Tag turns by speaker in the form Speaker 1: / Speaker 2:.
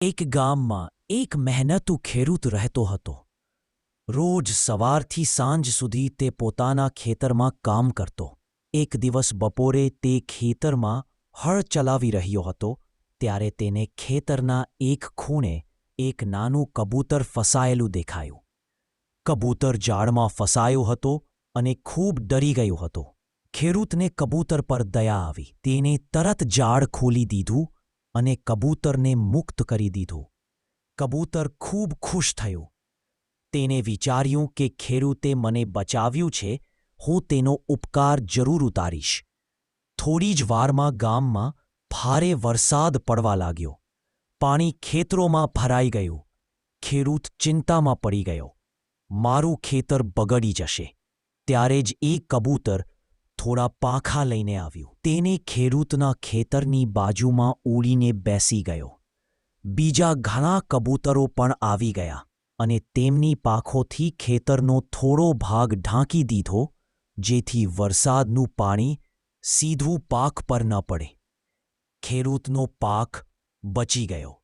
Speaker 1: એક ગામમાં એક મહેનતુ ખેડૂત રહેતો હતો. રોજ સવારથી સાંજ સુધી તે પોતાના ખેતરમાં કામ કરતો. એક દિવસ બપોરે તે ખેતરમાં હળ ચલાવી રહ્યો હતો, ત્યારે તેને ખેતરના એક ખૂણે એક નાનું કબૂતર ફસાયેલું દેખાયું. કબૂતર જાળમાં ફસાયો હતો અને ખૂબ ડરી ગયો હતો. ખેડૂતને કબૂતર પર દયા આવી. તેને તરત જાળ ખોલી દીધું અને કબૂતરને મુક્ત કરી દીધું. કબૂતર ખૂબ ખુશ થયું. તેને વિચાર્યું કે ખેડૂતે મને બચાવ્યું છે, હું તેનો ઉપકાર જરૂર ઉતારીશ. થોડી જ વારમાં ગામમાં ભારે વરસાદ પડવા લાગ્યો. પાણી ખેતરોમાં ભરાઈ ગયું. ખેડૂત ચિંતામાં પડી ગયો. મારું ખેતર બગડી જશે. ત્યારે જ એ કબૂતર થોડા પાખા લઈને આવ્યું. તેને ખેડૂતના ખેતરની બાજુમાં ઉડીને બેસી ગયો. બીજા ઘણા કબૂતરો પણ આવી ગયા અને તેમની પાખોથી ખેતરનો થોડો ભાગ ઢાંકી દીધો, જેથી વરસાદનું પાણી સીધું પાક પર ન પડે. ખેડૂતનો પાક બચી ગયો.